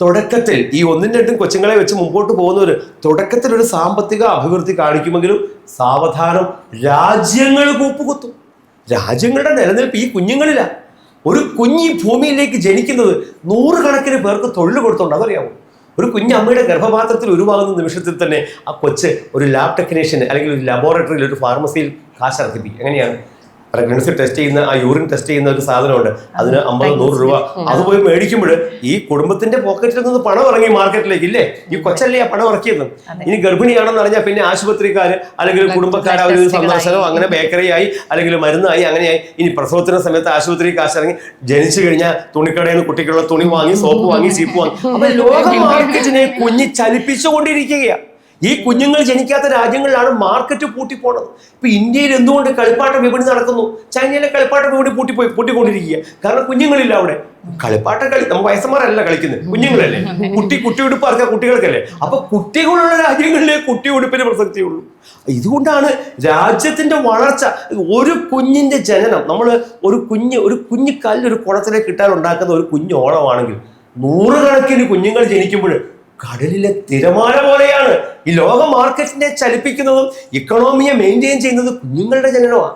തുടക്കത്തിൽ ഈ ഒന്നും രണ്ടും കൊച്ചുങ്ങളെ വെച്ച് മുമ്പോട്ട് പോകുന്നവർ തുടക്കത്തിൽ ഒരു സാമ്പത്തിക അഭിവൃദ്ധി കാണിക്കുമെങ്കിലും സാവധാനം രാജ്യങ്ങൾ കൂപ്പുകുത്തും. രാജ്യങ്ങളുടെ നിലനിൽപ്പ് ഈ കുഞ്ഞുങ്ങളില. ഒരു കുഞ്ഞി ഭൂമിയിലേക്ക് ജനിക്കുന്നത് നൂറുകണക്കിന് പേർക്ക് തൊഴിൽ കൊടുത്തോണ്ട് അതറിയാമോ ഒരു കുഞ്ഞ് അമ്മയുടെ ഗർഭപാത്രത്തിൽ ഉരുവാകുന്ന നിമിഷത്തിൽ തന്നെ ആ കൊച്ച് ഒരു ലാബ് ടെക്നീഷ്യൻ അല്ലെങ്കിൽ ഒരു ലബോറട്ടറിയിൽ ഒരു ഫാർമസിയിൽ കാശിറക്കിപ്പിക്കും എങ്ങനെയാണ്? പ്രഗ്നൻസി ടെസ്റ്റ് ചെയ്യുന്ന ആ യൂറിൻ ടെസ്റ്റ് ചെയ്യുന്ന ഒരു സാധനമുണ്ട്. അതിന് അമ്പത് നൂറ് രൂപ. അത് പോയി മേടിക്കുമ്പോൾ ഈ കുടുംബത്തിന്റെ പോക്കറ്റിൽ നിന്ന് പണം ഇറങ്ങി മാർക്കറ്റിലേക്ക് ഇല്ലേ? ഈ കൊച്ചല്ലേ ആ പണം ഇറക്കിയത്? ഇനി ഗർഭിണിയാണെന്ന് അറിഞ്ഞാൽ പിന്നെ ആശുപത്രിക്കാർ അല്ലെങ്കിൽ കുടുംബക്കാർ ഒരു സന്ദർശനം അങ്ങനെ ബേക്കറിയായി അല്ലെങ്കിൽ മരുന്നായി അങ്ങനെയായി. ഇനി പ്രസവത്തിന്റെ സമയത്ത് ആശുപത്രി കാശിറങ്ങി ജനിച്ചു കഴിഞ്ഞാൽ തുണിക്കടയിൽ നിന്ന് കുട്ടിക്കുള്ള തുണി വാങ്ങി സോപ്പ് വാങ്ങി ചീപ്പ് വാങ്ങി. അപ്പൊ ലോക മാർക്കറ്റിനെ കുഞ്ഞ് ചലിപ്പിച്ചുകൊണ്ടിരിക്കുകയാണ് ഈ കുഞ്ഞുങ്ങൾ ജനിക്കാത്ത രാജ്യങ്ങളിലാണ് മാർക്കറ്റ് പൂട്ടിപ്പോണത് ഇപ്പൊ ഇന്ത്യയിൽ എന്തുകൊണ്ട് കളിപ്പാട്ട വിപണി നടക്കുന്നു? ചൈനയിലെ കളിപ്പാട്ട വിപണി പൂട്ടിപ്പോയി പൂട്ടിക്കൊണ്ടിരിക്കുക. കാരണം കുഞ്ഞുങ്ങളില്ല അവിടെ. കളിപ്പാട്ട കളി നമ്മൾ വയസ്സന്മാരല്ല കളിക്കുന്നത് കുഞ്ഞുങ്ങളല്ലേ? കുട്ടി കുട്ടി ഉടുപ്പ് ഇറക്കുക കുട്ടികൾക്കല്ലേ? അപ്പൊ കുട്ടികളുള്ള രാജ്യങ്ങളിലെ കുട്ടി ഉടുപ്പിന് പ്രസക്തിയുള്ളൂ. ഇതുകൊണ്ടാണ് രാജ്യത്തിന്റെ വളർച്ച ഒരു കുഞ്ഞിന്റെ ജനനം നമ്മൾ ഒരു കുഞ്ഞ് ഒരു കുഞ്ഞു കല്ല് ഒരു കുളത്തിലേക്ക് ഇട്ടാൽ ഉണ്ടാക്കുന്ന ഒരു കുഞ്ഞു ഓണമാണെങ്കിൽ നൂറുകണക്കിന് കുഞ്ഞുങ്ങൾ ജനിക്കുമ്പോൾ കടലിലെ തിരമാല പോലെയാണ് ഈ ലോക മാർക്കറ്റിനെ ചലിപ്പിക്കുന്നതും ഇക്കണോമിയെ മെയിന്റെയിൻ ചെയ്യുന്നത് കുഞ്ഞുങ്ങളുടെ ജനനമാണ്.